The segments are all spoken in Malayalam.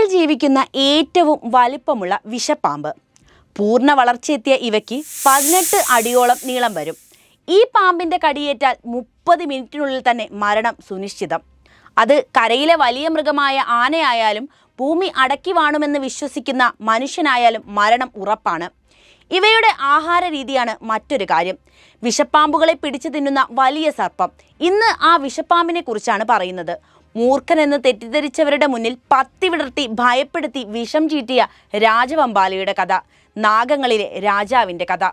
കരയിൽ ജീവിക്കുന്ന ഏറ്റവും വലിപ്പമുള്ള വിഷപ്പാമ്പ്. പൂർണ വളർച്ചയെത്തിയ ഇവയ്ക്ക് പതിനെട്ട് അടിയോളം നീളം വരും. ഈ പാമ്പിന്റെ കടിയേറ്റാൽ മുപ്പത് മിനിറ്റിനുള്ളിൽ തന്നെ മരണം സുനിശ്ചിതം. അത് കരയിലെ വലിയ മൃഗമായ ആനയായാലും ഭൂമി അടക്കി വാണുമെന്ന് വിശ്വസിക്കുന്ന മനുഷ്യനായാലും മരണം ഉറപ്പാണ്. ഇവയുടെ ആഹാര രീതിയാണ് മറ്റൊരു കാര്യം. വിഷപ്പാമ്പുകളെ പിടിച്ചു തിന്നുന്ന വലിയ സർപ്പം. ഇന്ന് ആ വിഷപ്പാമ്പിനെ കുറിച്ചാണ് പറയുന്നത്. മൂർഖനെന്ന് തെറ്റിദ്ധരിച്ചവരുടെ മുന്നിൽ പത്തി വിടർത്തി ഭയപ്പെടുത്തി വിഷം ചീറ്റിയ രാജവമ്പാലയുടെ കഥ നാഗങ്ങളിലെ രാജാവിന്റെ കഥ.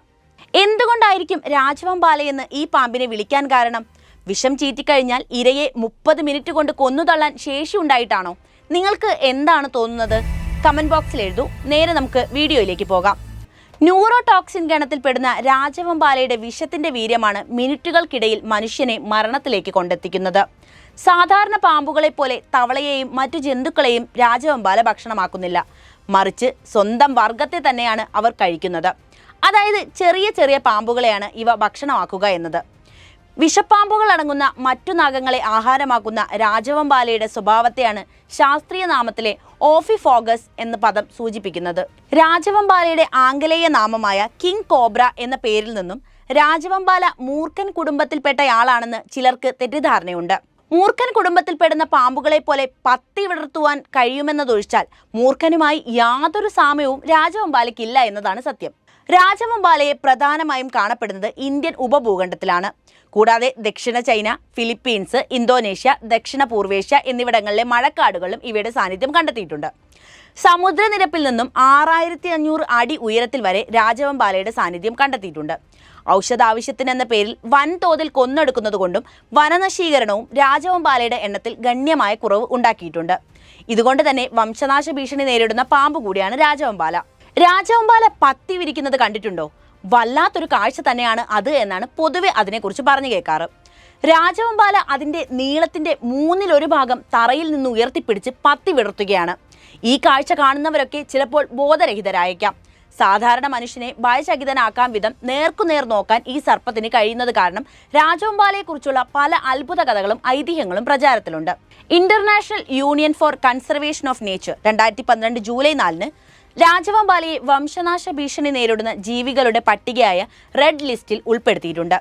എന്തുകൊണ്ടായിരിക്കും രാജവമ്പാലയെന്ന് ഈ പാമ്പിനെ വിളിക്കാൻ കാരണം? വിഷം ചീറ്റിക്കഴിഞ്ഞാൽ ഇരയെ മുപ്പത് മിനിറ്റ് കൊണ്ട് കൊന്നുതള്ളാൻ ശേഷി ഉണ്ടായിട്ടാണോ? നിങ്ങൾക്ക് എന്താണ് തോന്നുന്നത്? കമന്റ് ബോക്സിൽ എഴുതൂ. നേരെ നമുക്ക് വീഡിയോയിലേക്ക് പോകാം. ന്യൂറോടോക്സിൻ ഗണത്തിൽപ്പെടുന്ന രാജവമ്പാലയുടെ വിഷത്തിന്റെ വീര്യമാണ് മിനിറ്റുകൾക്കിടയിൽ മനുഷ്യനെ മരണത്തിലേക്ക് കൊണ്ടെത്തിക്കുന്നത്. സാധാരണ പാമ്പുകളെ പോലെ തവളയെയും മറ്റു ജന്തുക്കളെയും രാജവമ്പാല ഭക്ഷണമാക്കുന്നില്ല. മറിച്ച് സ്വന്തം വർഗത്തെ തന്നെയാണ് അവർ കഴിക്കുന്നത്. അതായത് ചെറിയ ചെറിയ പാമ്പുകളെയാണ് ഇവ ഭക്ഷണമാക്കുക എന്നത്. വിഷപ്പാമ്പുകൾ അടങ്ങുന്ന മറ്റു നാഗങ്ങളെ ആഹാരമാക്കുന്ന രാജവമ്പാലയുടെ സ്വഭാവത്തെയാണ് ശാസ്ത്രീയ നാമത്തിലെ ഓഫിഫോഗസ് എന്ന പദം സൂചിപ്പിക്കുന്നത്. രാജവമ്പാലയുടെ ആംഗലേയ നാമമായ കിങ് കോബ്ര എന്ന പേരിൽ നിന്നും രാജവമ്പാല മൂർഖൻ കുടുംബത്തിൽപ്പെട്ടയാളാണെന്ന് ചിലർക്ക് തെറ്റിദ്ധാരണയുണ്ട്. മൂർഖൻ കുടുംബത്തിൽപ്പെടുന്ന പാമ്പുകളെ പോലെ പത്തി വിടർത്തുവാൻ കഴിയുമെന്നതൊഴിച്ചാൽ മൂർഖനുമായി യാതൊരു സാമ്യവും രാജവമ്പാലയ്ക്കില്ല എന്നതാണ് സത്യം. രാജവമ്പാലയെ പ്രധാനമായും കാണപ്പെടുന്നത് ഇന്ത്യൻ ഉപഭൂഖണ്ഡത്തിലാണ്. കൂടാതെ ദക്ഷിണ ചൈന ഫിലിപ്പീൻസ് ഇന്തോനേഷ്യ ദക്ഷിണ പൂർവേഷ്യ എന്നിവിടങ്ങളിലെ മഴക്കാടുകളിലും ഇവയുടെ സാന്നിധ്യം കണ്ടെത്തിയിട്ടുണ്ട്. സമുദ്രനിരപ്പിൽ നിന്നും ആറായിരത്തി അഞ്ഞൂറ് അടി ഉയരത്തിൽ വരെ രാജവമ്പാലയുടെ സാന്നിധ്യം കണ്ടെത്തിയിട്ടുണ്ട്. ഔഷധാവശ്യത്തിനെന്ന പേരിൽ വൻതോതിൽ കൊന്നെടുക്കുന്നതുകൊണ്ടും വനനശീകരണവും രാജവമ്പാലയുടെ എണ്ണത്തിൽ ഗണ്യമായ കുറവ് ഉണ്ടാക്കിയിട്ടുണ്ട്. ഇതുകൊണ്ട് തന്നെ വംശനാശ ഭീഷണി നേരിടുന്ന പാമ്പ് കൂടിയാണ് രാജവമ്പാല. രാജവമ്പാല പത്തി വിരിക്കുന്നത് കണ്ടിട്ടുണ്ടോ? വല്ലാത്തൊരു കാഴ്ച തന്നെയാണ് അത് എന്നാണ് പൊതുവെ അതിനെക്കുറിച്ച് പറഞ്ഞു കേൾക്കാറ്. രാജവമ്പാല അതിന്റെ നീളത്തിന്റെ മൂന്നിലൊരു ഭാഗം തറയിൽ നിന്ന് ഉയർത്തിപ്പിടിച്ച് പത്തി വിടർത്തുകയാണ്. ഈ കാഴ്ച കാണുന്നവരൊക്കെ ചിലപ്പോൾ ബോധരഹിതരായേക്കാം. സാധാരണ മനുഷ്യനെ ഭയചകിതനാക്കാൻ വിധം നേർക്കുനേർ നോക്കാൻ ഈ സർപ്പത്തിന് കഴിയുന്നത് കാരണം രാജവമ്പാലയെക്കുറിച്ചുള്ള പല അത്ഭുത കഥകളും ഐതിഹ്യങ്ങളും പ്രചാരത്തിലുണ്ട്. International union for conservation of nature രണ്ടായിരത്തി പന്ത്രണ്ട് ജൂലൈ നാലിന് രാജവമ്പാലയെ വംശനാശ ഭീഷണി നേരിടുന്ന ജീവികളുടെ പട്ടികയായ റെഡ് ലിസ്റ്റിൽ ഉൾപ്പെടുത്തിയിട്ടുണ്ട്.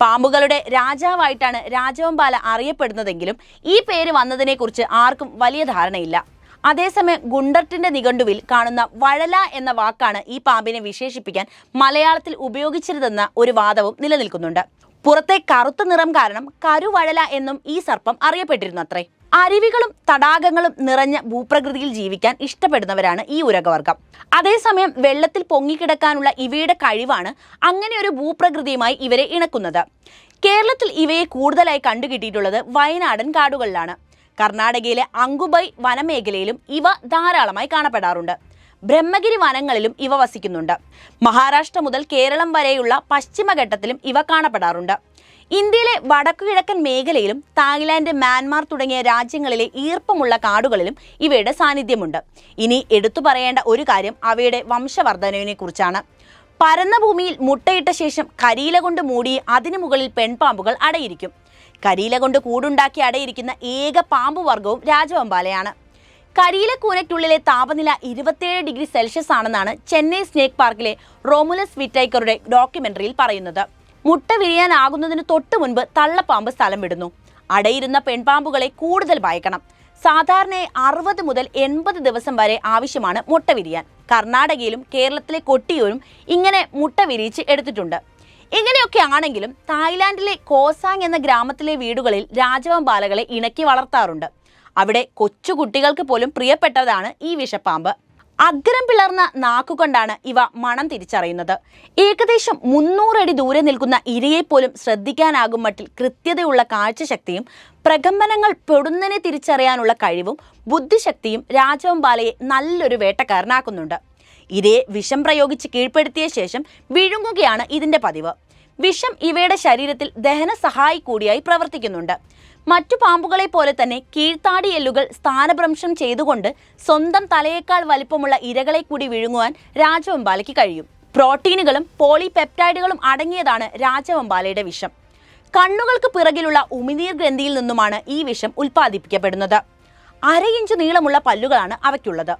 പാമ്പുകളുടെ രാജാവായിട്ടാണ് രാജവമ്പാല അറിയപ്പെടുന്നതെങ്കിലും ഈ പേര് വന്നതിനെക്കുറിച്ച് ആർക്കും വലിയ ധാരണയില്ല. അതേസമയം ഗുണ്ടർട്ടിന്റെ നിഘണ്ടുവിൽ കാണുന്ന വഴല എന്ന വാക്കാണ് ഈ പാമ്പിനെ വിശേഷിപ്പിക്കാൻ മലയാളത്തിൽ ഉപയോഗിച്ചിരുതെന്ന ഒരു വാദവും നിലനിൽക്കുന്നുണ്ട്. പുറത്തെ കറുത്ത നിറം കാരണം കരുവഴല എന്നും ഈ സർപ്പം അറിയപ്പെട്ടിരുന്നു അത്രേ അരുവികളും തടാകങ്ങളും നിറഞ്ഞ ഭൂപ്രകൃതിയിൽ ജീവിക്കാൻ ഇഷ്ടപ്പെടുന്നവരാണ് ഈ ഉരകവർഗം. അതേസമയം വെള്ളത്തിൽ പൊങ്ങിക്കിടക്കാനുള്ള ഇവയുടെ കഴിവാണ് അങ്ങനെ ഒരു ഭൂപ്രകൃതിയുമായി ഇവരെ ഇണക്കുന്നത്. കേരളത്തിൽ ഇവയെ കൂടുതലായി കണ്ടുകിട്ടിയിട്ടുള്ളത് വയനാടൻ കാടുകളിലാണ്. കർണാടകയിലെ അങ്കുബൈ വനമേഖലയിലും ഇവ ധാരാളമായി കാണപ്പെടാറുണ്ട്. ബ്രഹ്മഗിരി വനങ്ങളിലും ഇവ വസിക്കുന്നുണ്ട്. മഹാരാഷ്ട്ര മുതൽ കേരളം വരെയുള്ള പശ്ചിമഘട്ടത്തിലും ഇവ കാണപ്പെടാറുണ്ട്. ഇന്ത്യയിലെ വടക്കുകിഴക്കൻ മേഖലയിലും തായ്ലാന്റ് മ്യാൻമാർ തുടങ്ങിയ രാജ്യങ്ങളിലെ ഈർപ്പമുള്ള കാടുകളിലും ഇവയുടെ സാന്നിധ്യമുണ്ട്. ഇനി എടുത്തു പറയേണ്ട ഒരു കാര്യം അവയുടെ വംശവർദ്ധനവിനെ കുറിച്ചാണ്. പരന്ന ഭൂമിയിൽ മുട്ടയിട്ട ശേഷം കരിയില കൊണ്ട് മൂടി അതിനു മുകളിൽ പെൺപാമ്പുകൾ അടയിരിക്കും. കരിയില കൊണ്ട് കൂടുണ്ടാക്കി അടയിരിക്കുന്ന ഏക പാമ്പ് വർഗവും രാജവമ്പാലയാണ്. കരിയില കൂനയ്ക്കുള്ളിലെ താപനില ഇരുപത്തിയേഴ് ഡിഗ്രി സെൽഷ്യസ് ആണെന്നാണ് ചെന്നൈ സ്നേക്ക് പാർക്കിലെ റോമുലസ് വിറ്റൈക്കറുടെ ഡോക്യുമെന്ററിയിൽ പറയുന്നത്. മുട്ട വിരിയാനാകുന്നതിന് തൊട്ട് മുൻപ് തള്ളപ്പാമ്പ് സ്ഥലം വിടുന്നു. അടയിരുന്ന പെൺപാമ്പുകളെ കൂടുതൽ ഭയക്കണം. സാധാരണയായി അറുപത് മുതൽ എൺപത് ദിവസം വരെ ആവശ്യമാണ് മുട്ട വിരിയാൻ. കർണാടകയിലും കേരളത്തിലെ കൊട്ടിയൂരും ഇങ്ങനെ മുട്ട വിരിയിച്ച് എടുത്തിട്ടുണ്ട്. ഇങ്ങനെയൊക്കെ ആണെങ്കിലും തായ്ലാന്റിലെ കോസാങ് എന്ന ഗ്രാമത്തിലെ വീടുകളിൽ രാജവമ്പാലകളെ ഇണക്കി വളർത്താറുണ്ട്. അവിടെ കൊച്ചുകുട്ടികൾക്ക് പോലും പ്രിയപ്പെട്ടതാണ് ഈ വിഷപ്പാമ്പ്. അഗ്രം പിളർന്ന നാക്കുകൊണ്ടാണ് ഇവ മണം തിരിച്ചറിയുന്നത്. ഏകദേശം മുന്നൂറടി ദൂരെ നിൽക്കുന്ന ഇരയെപ്പോലും ശ്രദ്ധിക്കാനാകും മട്ടിൽ കൃത്യതയുള്ള കാഴ്ചശക്തിയും പ്രകമ്പനങ്ങൾ പൊടുന്നനെ തിരിച്ചറിയാനുള്ള കഴിവും ബുദ്ധിശക്തിയും രാജവമ്പാലയെ നല്ലൊരു വേട്ടക്കാരനാക്കുന്നുണ്ട്. ഇരയെ വിഷം പ്രയോഗിച്ച് കീഴ്പ്പെടുത്തിയ ശേഷം വിഴുങ്ങുകയാണ് ഇതിന്റെ പതിവ്. വിഷം ഇവയുടെ ശരീരത്തിൽ ദഹന സഹായി കൂടിയായി പ്രവർത്തിക്കുന്നുണ്ട്. മറ്റു പാമ്പുകളെ പോലെ തന്നെ കീഴ്ത്താടി എല്ലുകൾ സ്ഥാനഭ്രംശം ചെയ്തുകൊണ്ട് സ്വന്തം തലയേക്കാൾ വലിപ്പമുള്ള ഇരകളെ കൂടി വിഴുങ്ങുവാൻ രാജവമ്പാലയ്ക്ക് കഴിയും. പ്രോട്ടീനുകളും പോളിപെപ്റ്റൈഡുകളും അടങ്ങിയതാണ് രാജവമ്പാലയുടെ വിഷം. കണ്ണുകൾക്ക് പിറകിലുള്ള ഉമിനീർ ഗ്രന്ഥിയിൽ നിന്നുമാണ് ഈ വിഷം ഉൽപ്പാദിപ്പിക്കപ്പെടുന്നത്. അര ഇഞ്ച് നീളമുള്ള പല്ലുകളാണ് അവയ്ക്കുള്ളത്.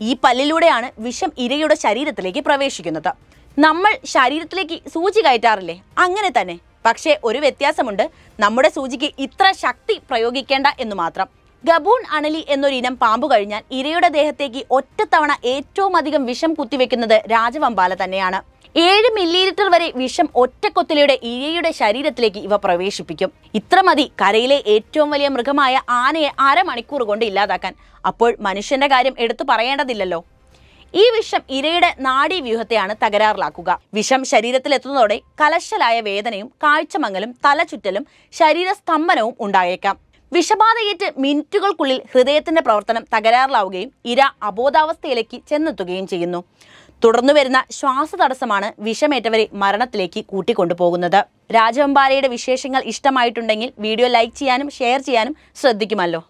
ഈ പല്ലിലൂടെയാണ് വിഷം ഇരയുടെ ശരീരത്തിലേക്ക് പ്രവേശിക്കുന്നത്. നമ്മൾ ശരീരത്തിലേക്ക് സൂചി കയറ്റാറില്ലേ? അങ്ങനെ തന്നെ. പക്ഷേ ഒരു വ്യത്യാസമുണ്ട്. നമ്മുടെ സൂചിക്ക് ഇത്ര ശക്തി പ്രയോഗിക്കേണ്ട എന്ന് മാത്രം. ഗബൂൺ അണലി എന്നൊരിനം പാമ്പ് കഴിഞ്ഞാൽ ഇരയുടെ ദേഹത്തേക്ക് ഒറ്റത്തവണ ഏറ്റവും അധികം വിഷം കുത്തിവെക്കുന്നത് രാജവമ്പാല തന്നെയാണ്. ഏഴ് മില്ലിലിറ്റർ വരെ വിഷം ഒറ്റക്കൊത്തിലയുടെ ഇരയുടെ ശരീരത്തിലേക്ക് ഇവ പ്രവേശിപ്പിക്കും. ഇത്ര മതി കരയിലെ ഏറ്റവും വലിയ മൃഗമായ ആനയെ അരമണിക്കൂർ കൊണ്ട് ഇല്ലാതാക്കാൻ. അപ്പോൾ മനുഷ്യന്റെ കാര്യം എടുത്തു പറയേണ്ടതില്ലല്ലോ. ഈ വിഷം ഇരയുടെ നാഡീവ്യൂഹത്തെയാണ് തകരാറിലാക്കുക. വിഷം ശരീരത്തിലെത്തുന്നതോടെ കലശലായ വേദനയും കാഴ്ചമങ്ങലും തലചുറ്റലും ശരീരസ്തംഭനവും ഉണ്ടായേക്കാം. വിഷബാധയേറ്റ് മിനിറ്റുകൾക്കുള്ളിൽ ഹൃദയത്തിന്റെ പ്രവർത്തനം തകരാറിലാവുകയും ഇര അബോധാവസ്ഥയിലേക്ക് ചെന്നെത്തുകയും ചെയ്യുന്നു. തുടർന്നു വരുന്ന ശ്വാസതടസ്സമാണ് വിഷമേറ്റവരെ മരണത്തിലേക്ക് കൂട്ടിക്കൊണ്ടുപോകുന്നത്. രാജവമ്പാലയുടെ വിശേഷങ്ങൾ ഇഷ്ടമായിട്ടുണ്ടെങ്കിൽ വീഡിയോ ലൈക്ക് ചെയ്യാനും ഷെയർ ചെയ്യാനും ശ്രദ്ധിക്കുമല്ലോ.